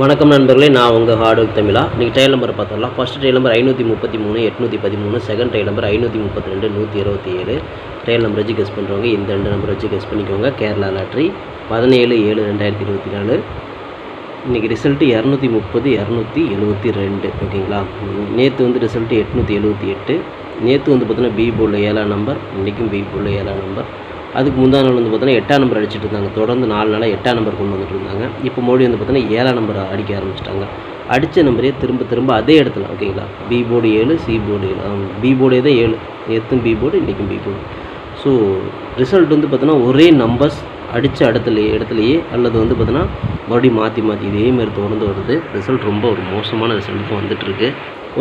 வணக்கம் நண்பர்களே நான் உங்கள் ஹார்ட் ஒர்க் தமிழா. இன்றைக்கி ட்ரையல் நம்பர் பார்த்துடலாம். ஃபஸ்ட் ட்ரையல் நம்பர் ஐநூற்றி முப்பத்தி மூணு எட்நூற்றி பதிமூணு செகண்ட் ட்ரையல் நம்பர் ஐநூற்றி முப்பத்தி ரெண்டு நூற்றி இருபத்தி ஏழு. ட்ரையல் நம்பர் வச்சு கெஸ் பண்ணுறவங்க இந்த ரெண்டு நம்பர் வச்சு கெஸ் பண்ணிக்கோங்க. கேரளா லாட்ரி பதினேழு ஏழு ரெண்டாயிரத்தி இருபத்தி நாலு. இன்றைக்கி ரிசல்ட்டு இரநூத்தி முப்பது இரநூத்தி எழுபத்தி ரெண்டு ஓகேங்களா? நேற்று வந்து ரிசல்ட்டு எட்நூற்றி எழுபத்தி எட்டு. நேற்று வந்து பார்த்தீங்கன்னா பி போர்டில் ஏழாம் நம்பர் இன்றைக்கும் பி போர்டில் ஏழாம் நம்பர் அதுக்கு முந்தா நாள் வந்து பார்த்தீங்கன்னா எட்டாம் நம்பர் அடிச்சுட்டு இருந்தாங்க. தொடர்ந்து நாலு நாளாக எட்டாம் நம்பர் கொண்டு வந்துட்டு இருந்தாங்க. இப்போ மறுபடியும் வந்து பார்த்தீங்கன்னா ஏழாம் நம்பர் அடிக்க ஆரம்பிச்சிட்டாங்க. அடித்த நம்பரே திரும்ப திரும்ப அதே இடத்துல ஓகேங்களா? பி போர்டு ஏழு சி போர்டு ஏழு. பி போர்டே தான் ஏழு. எத்தும் பி போர்டு இன்றைக்கும் பி போர்டு ஸோ ரிசல்ட் வந்து பார்த்தீங்கன்னா ஒரே நம்பர்ஸ் அடித்த இடத்துலையே இடத்துலையே அல்லது வந்து பார்த்தீங்கன்னா மறுபடியும் மாற்றி மாற்றி இதேமாரி தொடர்ந்து வருது. ரிசல்ட் ரொம்ப ஒரு மோசமான ரிசல்ட்டுக்கு வந்துட்டுருக்கு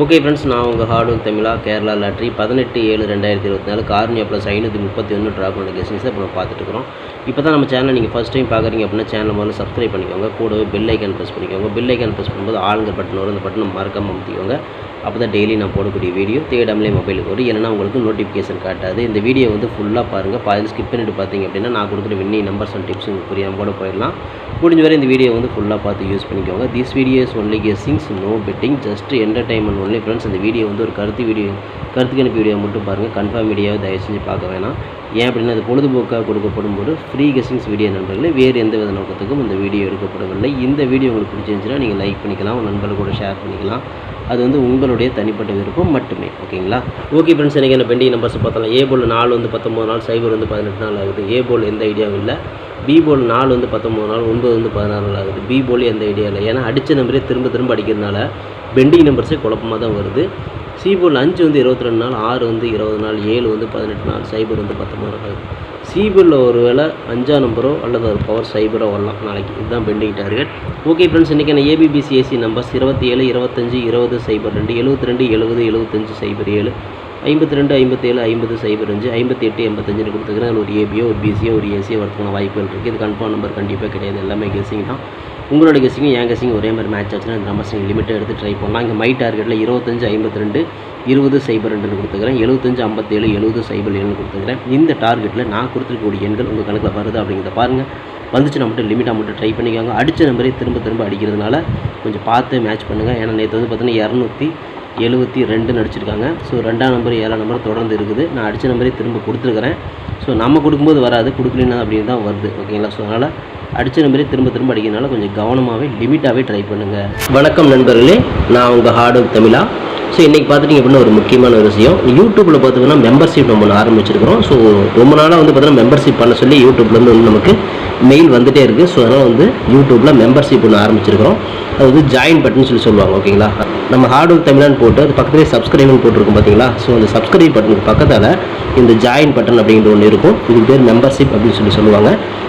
ஓகே ஃப்ரெண்ட்ஸ் நான் உங்கள் ஹார்ட் ஒர்க் தமிழா கேரளா லாட்ரி பதினெட்டு ஏழு ரெண்டாயிரத்தி இருபத்தி நாலு கார்னியா ப்ளஸ் ஐநூற்றி முப்பத்தி ஒன்று ட்ராப் பண்ண கெஸ்டிங்ஸை இப்போ நம்ம பார்த்துட்டு இருக்கிறோம். இப்போ தான் நம்ம சேனல் நீங்கள் ஃபஸ்ட் டைம் பார்க்குறீங்க அப்படின்னா சேனல் முதல்ல சப்ஸ்கிரைப் பண்ணிக்கோங்க. கூடவே பெல் ஐக்கான் ப்ரெஸ் பண்ணிக்கோங்க. பெல் ஐக்கான் ப்ரெஸ் பண்ணும்போது ஆளுங்க பட்டன் வரும் அந்த பட்டனை மறக்காம அமுத்திக்கோங்க. அப்போ தான் டெய்லி நான் போடக்கூடிய வீடியோ தேடாமலே மொபைலுக்கு வரும். இல்லைன்னா உங்களுக்கு நோட்டிஃபிகேஷன் காட்டாது. இந்த வீடியோ வந்து ஃபுல்லாக பாருங்கள் பாதி ஸ்கிப் பண்ணிட்டு பார்த்தீங்க அப்படின்னா நான் கொடுக்குற வின்னி நம்பர்ஸ் அண்ட் டிப்ஸ் உங்களுக்கு புரியாமல் கூட போயிடலாம். முடிஞ்ச வரை இந்த வீடியோ வந்து ஃபுல்லாக பார்த்து யூஸ் பண்ணிக்கோங்க. This videos only guessings no betting just entertainment only friends இந்த வீடியோ வந்து ஒரு கருத்து வீடியோ கருத்து கணிப்பு வீடியோ மட்டும் பாருங்கள் கன்ஃபார்ம் வீடியோவை தயவு செஞ்சு பார்க்க வேணாம். ஏன் அப்படின்னா அது பொழுதுபோக்காக கொடுக்கப்படும் போது ஃப்ரீ கெஸ்டிங்ஸ் வீடியோ நண்பர்களே வேறு எந்த வித நோக்கத்துக்கும் இந்த வீடியோ எடுக்கப்படவில்லை. இந்த வீடியோ உங்களுக்கு பிடிச்சிருந்துச்சுன்னா நீங்கள் லைக் பண்ணிக்கலாம். உங்கள் நண்பர்கள் கூட ஷேர் பண்ணிக்கலாம். அது வந்து உங்கள் உங்களுடைய தனிப்பட்ட விருப்பம் மட்டுமே ஓகேங்களா? ஓகே ஃப்ரெண்ட்ஸ் எனக்கு என்ன பெண்டிங் நம்பர்ஸ் பார்த்தலாம் ஏ போல் நாலு வந்து பத்தொம்பது நாள் சைபர் வந்து பதினெட்டு நாள் ஆகுது. ஏ போல் எந்த ஐடியாவும் இல்லை. பி போல் நாலு வந்து பத்தொம்பது நாள் ஒன்பது வந்து பதினாறு நாள் ஆகுது. பி போல் எந்த ஐடியா இல்லை. ஏன்னா அடித்த நம்பரே திரும்ப திரும்ப அடிக்கிறதுனால பெண்டிங் நம்பர்ஸே குழப்பமாக தான் வருது. சி போல் அஞ்சு வந்து இருபத்தி ரெண்டு நாள் ஆறு வந்து இருபது நாள் ஏழு வந்து பதினெட்டு நாள் சைபர் வந்து பத்தொம்பது நாள் ஆகுது. சி ஒரு வேளை அஞ்சாம் நம்பரோ அல்லது ஒரு பவர் சைபரோ வரலாம் நாளைக்கு. இதுதான் பெண்டிங் டார்கெட் ஓகே ஃப்ரெண்ட்ஸ் இன்றைக்கான ஏபிபிசிஏசி நம்பர்ஸ் இருபத்தி ஏழு இருபத்தஞ்சி இருபது சைபர் ரெண்டு எழுபத்தி ரெண்டு எழுபது எழுபத்தஞ்சு சைபர் ஏழு ஐம்பத்தி ரெண்டு ஐம்பத்தேழு ஐம்பது சைபர் அஞ்சு ஐம்பத்தி எட்டு எண்பத்தஞ்சுன்னு கொடுத்துக்கிறேன் அதில் ஒரு ஏபியோ ஒரு பிசியோ ஒரு ஏசியோ வரதுக்கான வாய்ப்புகள் இருக்குது இது கன்ஃபார்ம் நம்பர் கண்டிப்பாக கிடையாது. எல்லாமே கெஸிங் தான். உங்களோட கெஸிங்கும் என் கெஸிங் ஒரே மாதிரி மேட்ச் ஆச்சுன்னா இந்த நம்பர்ஸ் நீங்கள் லிமிட்டை எடுத்து ட்ரை பண்ணலாம். இங்கே மை டார்கெட்டில் இருபத்தஞ்சு ஐம்பத்தி ரெண்டு இருபது சைபர் ரெண்டுன்னு கொடுத்துக்கிறேன். எழுபத்தஞ்சு ஐம்பத்தேழு எழுபது சைபர் ஏழுன்னு கொடுத்துக்கிறேன். இந்த டார்கெட்டில் நான் கொடுத்துருக்கக்கூடிய எண்கள் உங்கள் கணக்கில் வருது அப்படிங்கிறத பாருங்கள் வந்துச்சுன்னா மட்டும் லிமிட்டாக மட்டும் ட்ரை பண்ணிக்கோங்க. அடித்த நம்பரே திரும்ப திரும்ப அடிக்கிறதுனால கொஞ்சம் பார்த்து மேட்ச் பண்ணுங்கள் ஏன்னா நேற்று வந்து பார்த்தீங்கன்னா இரநூத்தி எழுபத்தி ரெண்டுன்னு அடிச்சிருக்காங்க. ஸோ ரெண்டாம் நம்பர் ஏழாம் நம்பர் தொடர்ந்து இருக்குது. நான் அடித்த நம்பரே திரும்ப கொடுத்துருக்குறேன். ஸோ நம்ம கொடுக்கும்போது வராது. கொடுக்கலன்னா அப்படின்னு தான் வருது ஓகேங்களா ஸோ அதனால் அடித்த மாதிரி திரும்ப திரும்ப அடிக்கிறதுனால கொஞ்சம் கவனமாகவே லிமிட்டாகவே ட்ரை பண்ணுங்கள் வணக்கம் நண்பர்களே நான் உங்கள் ஹார்ட் ஒர்க் தமிழா. ஸோ இன்றைக்கி பார்த்துட்டிங்க அப்படின்னா ஒரு முக்கியமான ஒரு விஷயம். யூடியூப்பில் பார்த்திங்கன்னா மெம்பர்ஷிப் நம்ம ஒன்று ஆரம்பிச்சிருக்கிறோம். ஸோ ரொம்ப நாளாக வந்து பார்த்தீங்கன்னா மெம்பர்ஷிப் பண்ண சொல்லி யூடியூப்லேருந்து வந்து நமக்கு மெயில் வந்துகிட்டே இருக்குது ஸோ அதனால் வந்து யூடியூப்பில் மெம்பர்ஷிப் ஒன்று ஆரம்பிச்சிருக்கிறோம். அது வந்து ஜாயின் பட்டன் சொல்லி சொல்லுவாங்க ஓகேங்களா? நம்ம ஹார்ட் ஒர்க் தமிழான்னு போட்டு அது பக்கத்துலேயே சப்ஸ்கிரைப்னு போட்டிருக்கோம் பார்த்தீங்களா? ஸோ அந்த சப்ஸ்கிரைப் பட்டனுக்கு பக்கத்தால் இந்த ஜாயின் பட்டன் அப்படிங்கிற ஒன்று இருக்கும். இது பேர் மெம்பர்ஷிப் அப்படின்னு சொல்லி சொல்லுவாங்க.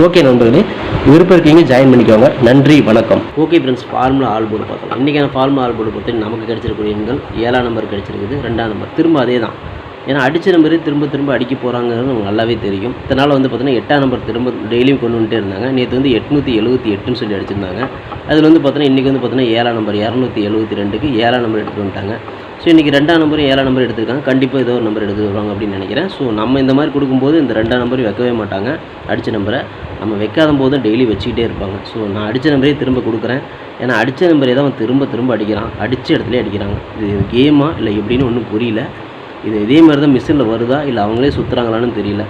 ஓகே நண்பர்களே விருப்பம் இருக்கீங்க ஜாயின் பண்ணிக்கோங்க. நன்றி வணக்கம். Okay friends formula all board பார்க்கலாம். இன்றைக்கான ஃபார்முலா ஆல் போர்டு பொறுத்து நமக்கு கிடைச்சிருக்கூடிய எண்கள் ஏழாம் நம்பர் கிடைச்சிருக்குது ரெண்டாம் நம்பர் திரும்ப அதே தான் ஏன்னா அடிச்ச நம்பரே திரும்ப திரும்ப அடிக்க போகிறாங்கிறது நமக்கு நல்லாவே தெரியும். இதனால் வந்து பார்த்தீங்கன்னா எட்டாம் நம்பர் திரும்ப டெய்லியும் கொண்டு வந்துட்டே இருந்தாங்க. நேற்று வந்து எட்நூற்றி எழுபத்தி எட்டுன்னு சொல்லி அடிச்சிருந்தாங்க. அதில் வந்து பார்த்தீங்கன்னா இன்றைக்கி வந்து பார்த்தீங்கன்னா ஏழாம் நம்பர் இரநூத்தி எழுபத்தி ரெண்டுக்கு ஏழாம் நம்பர் எடுத்துகிட்டு வந்துட்டாங்க. ஸோ இன்றைக்கி ரெண்டாம் நம்பரும் ஏழாம் நம்பர் எடுத்துருக்காங்க. கண்டிப்பாக ஏதோ ஒரு நம்பர் எடுத்து வருவாங்க அப்படின்னு நினைக்கிறேன். ஸோ நம்ம இந்த மாதிரி கொடுக்கும்போது இந்த ரெண்டாம் நம்பர் வைக்கவே மாட்டாங்க. அடித்த நம்பரை நம்ம வைக்காத போது டெய்லி வச்சுக்கிட்டே இருப்பாங்க. ஸோ நான் அடித்த நம்பரே திரும்ப கொடுக்குறேன். ஏன்னா அடித்த நம்பரே தான் அவன் திரும்ப திரும்ப அடிக்கிறான். அடித்த இடத்துல அடிக்கிறாங்க. இது கேமா இல்லை எப்படின்னு ஒன்றும் புரியல. இது இதே மாதிரி தான் மிஷினில் வருதா? இல்லை அவங்களே சுற்றுறாங்களான்னு தெரியல.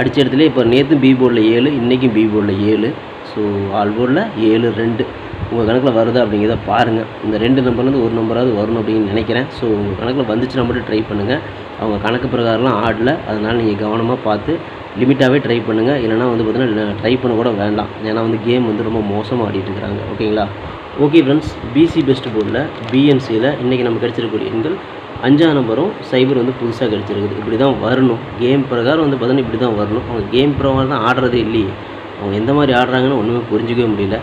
அடித்த இடத்துல இப்போ நேற்று பி போர்டில் ஏழு இன்றைக்கும் பி போர்டில் ஏழு. ஸோ ஆல் போர்டில் ஏழு ரெண்டு. உங்கள் கணக்கில் வருதா அப்படிங்கிறத பாருங்கள். இந்த ரெண்டு நம்பர்லேருந்து ஒரு நம்பராவது வரணும் அப்படின்னு நினைக்கிறேன். ஸோ உங்கள் கணக்கில் வந்துச்சுன்னா மட்டும் ட்ரை பண்ணுங்கள். அவங்க கணக்கு பிரகாரம்லாம் ஆடல. அதனால் நீங்கள் கவனமாக பார்த்து லிமிட்டாகவே ட்ரை பண்ணுங்கள். இல்லைனா வந்து பார்த்தீங்கன்னா ட்ரை பண்ண கூட வேண்டாம். ஏன்னா வந்து கேம் வந்து ரொம்ப மோசமாக ஆடிட்டு இருக்கிறாங்க. ஓகேங்களா ஓகே ஃப்ரெண்ட்ஸ் பிசி பெஸ்ட் போர்டில் பிஎம்சியில் இன்றைக்கி நம்ம கிடச்சிருக்கக்கூடிய எண்கள் அஞ்சாம் நம்பரும் சைபர் வந்து புதுசாக கிடச்சிருக்குது. இப்படி தான் வரணும். கேம் பிரகாரம் வந்து பார்த்தீங்கன்னா இப்படி தான் வரணும். அவங்க கேம் பிரகாரம் தான் ஆடுறதே இல்லையே. அவங்க எந்த மாதிரி ஆடுறாங்கன்னு ஒன்றுமே புரிஞ்சிக்கவே முடியல.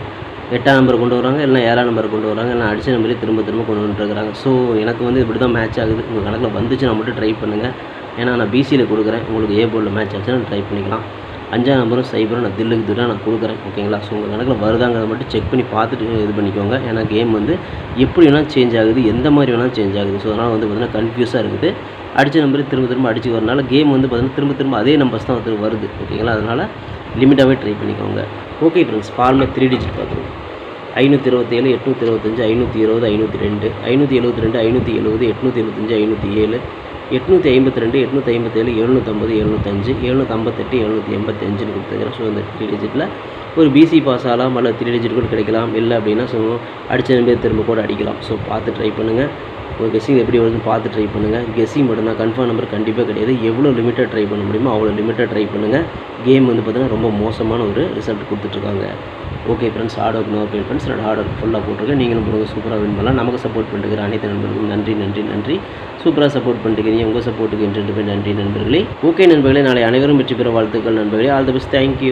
எட்டாம் நம்பர் கொண்டு வராங்க இல்லை ஏழாம் நம்பர் கொண்டு வராங்க இல்லைனா அடிச்ச நம்பரே திரும்ப திரும்ப கொண்டு வந்துட்டுருக்காங்க ஸோ எனக்கு வந்து இப்படி தான் மேட்ச் ஆகுது. உங்கள் கணக்கில் வந்துச்சுன்னா மட்டும் ட்ரை பண்ணுங்கள் ஏன்னா நான் பிசியில் கொடுக்குறேன். உங்களுக்கு ஏ போர்டில் மேட்ச் ஆச்சுன்னா ட்ரை பண்ணிக்கலாம். அஞ்சாம் நம்பரும் சைபரும் நான் தில்லுக்கு தில்லாக நான் கொடுக்குறேன். ஓகேங்களா ஸோ உங்கள் கணக்கில் வருதாங்கிறத மட்டும் செக் பண்ணி பார்த்துட்டு இது பண்ணிக்கோங்க. ஏன்னா கேம் வந்து எப்படி வேணால் சேஞ்ச் ஆகுது எந்த மாதிரி வேணாலும் சேஞ்ச் ஆகுது. ஸோ அதனால் வந்து பார்த்திங்கன்னா கன்ஃபியூஸாக இருக்குது. அடித்த நம்பர் திரும்ப திரும்ப அடிச்சு வரனால கேம் வந்து பார்த்தீங்கன்னா திரும்ப திரும்ப அதே நம்பர்ஸ் தான் வந்து வருது. ஓகேங்களா அதனால் லிமிட்டாகவே ட்ரை பண்ணிக்கோங்க. ஓகே ஃப்ரெண்ட்ஸ் ஃபார்மில் த்ரீ டிஜிட் பார்த்துருவோம் ஐநூற்றி இருபத்தேழு எட்நூற்றி இருபத்தஞ்சி ஐநூற்றி இருபது ஐநூற்றி ரெண்டு ஐநூற்றி எழுபத்தி ரெண்டு ஐநூற்றி எழுபது எட்நூற்றி எழுபத்தஞ்சி ஐநூற்றி ஏழு எட்நூற்றி ஐம்பத்தி ரெண்டு எட்நூற்றி ஐம்பத்தேழு எழுநூற்றம்பது எழுநூத்தஞ்சு எழுநூற்றம்பத்தெட்டு எழுநூற்றி எண்பத்தஞ்சுன்னு கொடுத்துருக்கிறேன். ஸோ இந்த த்ரீ டிஜிட்டில் ஒரு பிசி பாஸ் ஆகலாம் அல்லது த்ரீ டிஜிட் கூட கிடைக்கலாம். இல்லை அப்படின்னா ஸோ அடித்த நம்பர் திரும்ப கூட அடிக்கலாம். ஸோ பார்த்து ட்ரை பண்ணுங்கள் ஒரு கெஸ்ஸிங் எப்படி வருதுன்னு பார்த்து ட்ரை பண்ணுங்கள் கெஸ்ஸிங் மட்டும்தான் கன்ஃபார்ம் நம்பர் கண்டிப்பாக கிடையாது. எவ்வளோ லிமிட்டாக ட்ரை பண்ண முடியுமோ அவ்வளோ லிமிட்டாக ட்ரை பண்ணுங்கள் கேம் வந்து பார்த்தீங்கன்னா ரொம்ப மோசமான ஒரு ரிசல்ட் கொடுத்துட்ருக்காங்க. Okay friends hard work no fear friends என்னோட ஹார்ட் ஒர்க் ஃபுல்லாக போட்டிருக்கேன். நீங்களும் போடுங்க சூப்பராக வின் பண்ணலாம். நமக்கு சப்போர்ட் பண்ணிட்டுக்கிற அனைத்து நண்பர்களுக்கும் நன்றி நன்றி நன்றி. சூப்பராக சப்போர்ட் பண்ணிட்டுக்கிறீங்க உங்கள் சப்போர்ட்டுக்கு என்று நன்றி நண்பர்களே. ஓகே நண்பர்களே நாளை அனைவரும் வெற்றி பெற வாழ்த்துக்கள் நண்பர்களே. All the best thank you